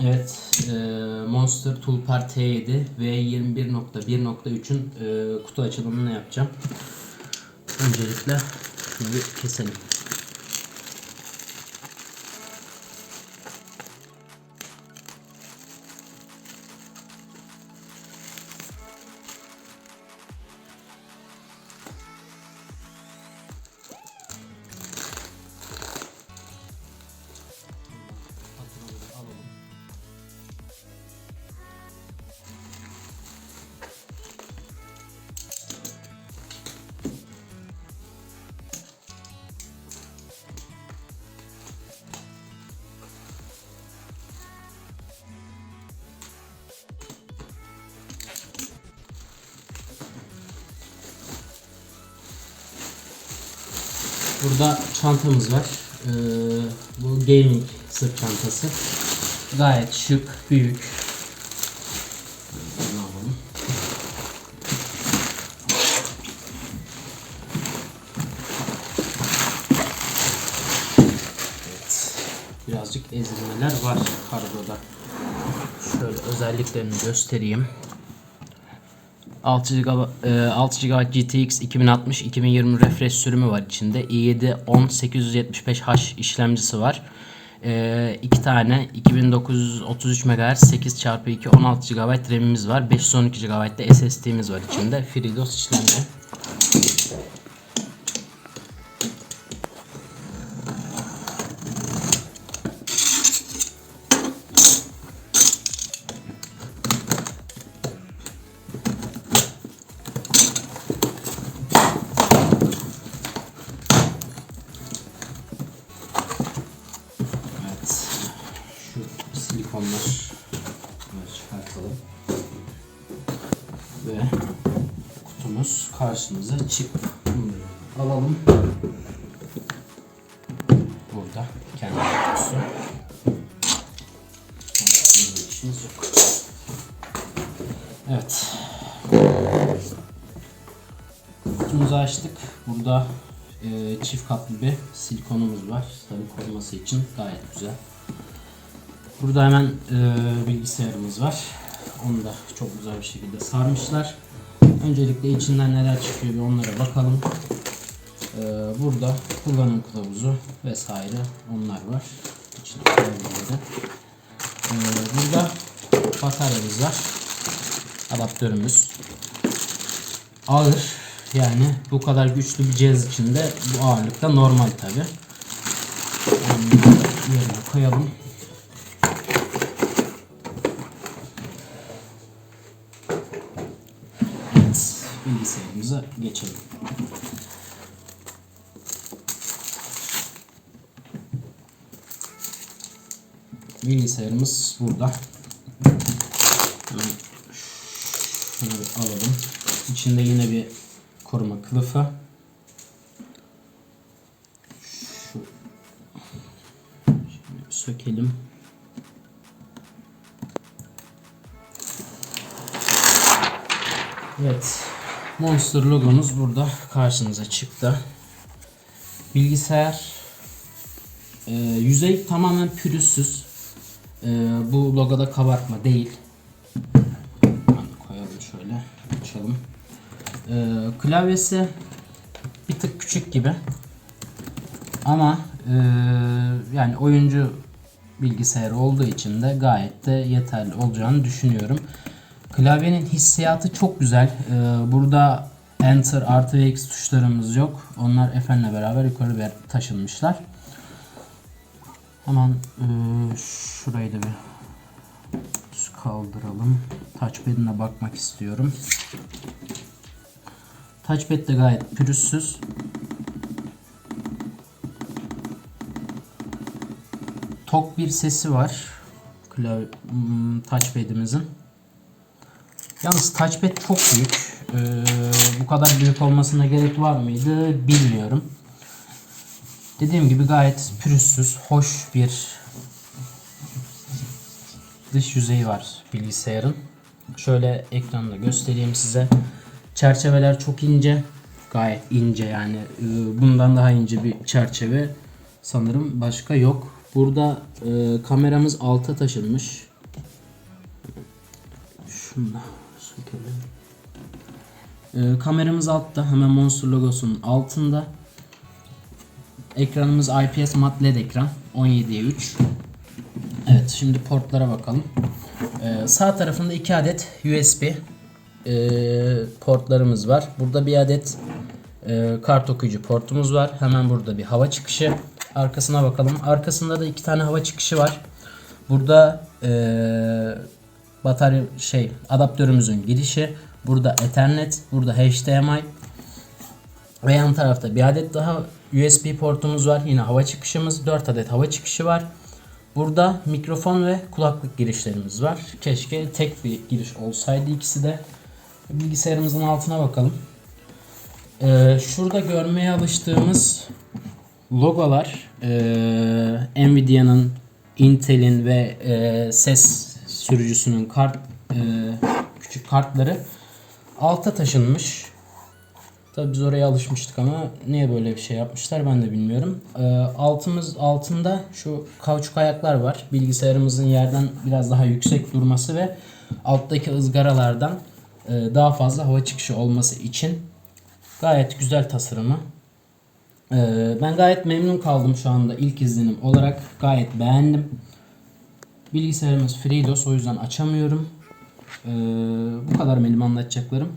Evet, e, Monster Toolpar T7 V21.1.3'ün e, kutu açılımını yapacağım. Öncelikle bir keselim. Burada çantamız var. Ee, bu gaming sırt çantası. Gayet şık, büyük. Evet. Birazcık ezilmeler var kargoda. Şöyle özelliklerini göstereyim. 6 GB, e, 6 GB GTX 2060 2020 refresh sürümü var içinde. i7 10875H işlemcisi var. E, iki tane 2933 MHz 8 x 2 16 GB RAM'imiz var. 512 GB de SSD'miz var içinde. FreeDOS işlemci. Silikonlar bunları çıkartalım. Ve kutumuz karşımıza çıktı. Bunları alalım. Burada kendi kutusu. Yok. Evet. Kutumuzu açtık. Burada e, çift katlı bir silikonumuz var. Tabii koruması için gayet güzel. Burada hemen e, bilgisayarımız var. Onu da çok güzel bir şekilde sarmışlar. Öncelikle içinden neler çıkıyor bir onlara bakalım. E, burada kullanım kılavuzu vesaire onlar var. İçinde koyabilirim. E, burada bataryamız var. Adaptörümüz. Ağır. Yani bu kadar güçlü bir cihaz içinde bu ağırlıkta normal tabi. Yerine koyalım. Evet, bilgisayarımıza geçelim. Bilgisayarımız burada. Şunu alalım. İçinde yine bir koruma kılıfı. Şu Şimdi sökelim. Evet. Monster logomuz burada karşınıza çıktı. Bilgisayar e, yüzey tamamen pürüzsüz. E, bu logoda kabartma değil. Koyalım şöyle. Açalım. E, klavyesi bir tık küçük gibi. Ama e, yani oyuncu bilgisayarı olduğu için de gayet de yeterli olacağını düşünüyorum. Klavyenin hissiyatı çok güzel. Ee, burada Enter artı ve X tuşlarımız yok. Onlar F'le beraber yukarı bir taşınmışlar. Hemen e, şurayı da bir kaldıralım. Touchpad'ine bakmak istiyorum. Touchpad de gayet pürüzsüz. Tok bir sesi var. Klavye, hmm, touchpad'imizin. Yalnız touchpad çok büyük. Ee, bu kadar büyük olmasına gerek var mıydı bilmiyorum. Dediğim gibi gayet pürüzsüz, hoş bir dış yüzeyi var bilgisayarın. Şöyle ekranda göstereyim size. Çerçeveler çok ince. Gayet ince yani. Ee, Bundan daha ince bir çerçeve sanırım başka yok. Burada e, kameramız alta taşınmış. Şunu da sökelim. E, kameramız altta hemen Monster logosunun altında. Ekranımız IPS mat LED ekran 17'ye 3. Evet şimdi portlara bakalım. Ee, sağ tarafında iki adet USB e, portlarımız var. Burada bir adet e, kart okuyucu portumuz var. Hemen burada bir hava çıkışı. Arkasına bakalım. Arkasında da iki tane hava çıkışı var. Burada e, batarya şey adaptörümüzün girişi. Burada Ethernet, burada HDMI ve yan tarafta bir adet daha USB portumuz var. Yine hava çıkışımız. 4 adet hava çıkışı var. Burada mikrofon ve kulaklık girişlerimiz var. Keşke tek bir giriş olsaydı ikisi de. Bilgisayarımızın altına bakalım. Ee, şurada görmeye alıştığımız logolar ee, Nvidia'nın, Intel'in ve ee, ses sürücüsünün kart ee, küçük kartları alta taşınmış. Tabi biz oraya alışmıştık ama niye böyle bir şey yapmışlar ben de bilmiyorum. Ee, altımız altında şu kauçuk ayaklar var. Bilgisayarımızın yerden biraz daha yüksek durması ve alttaki ızgaralardan e, daha fazla hava çıkışı olması için gayet güzel tasarımı. Ee, ben gayet memnun kaldım şu anda ilk izlenim olarak. Gayet beğendim. Bilgisayarımız FreeDOS o yüzden açamıyorum. Ee, bu kadar benim anlatacaklarım.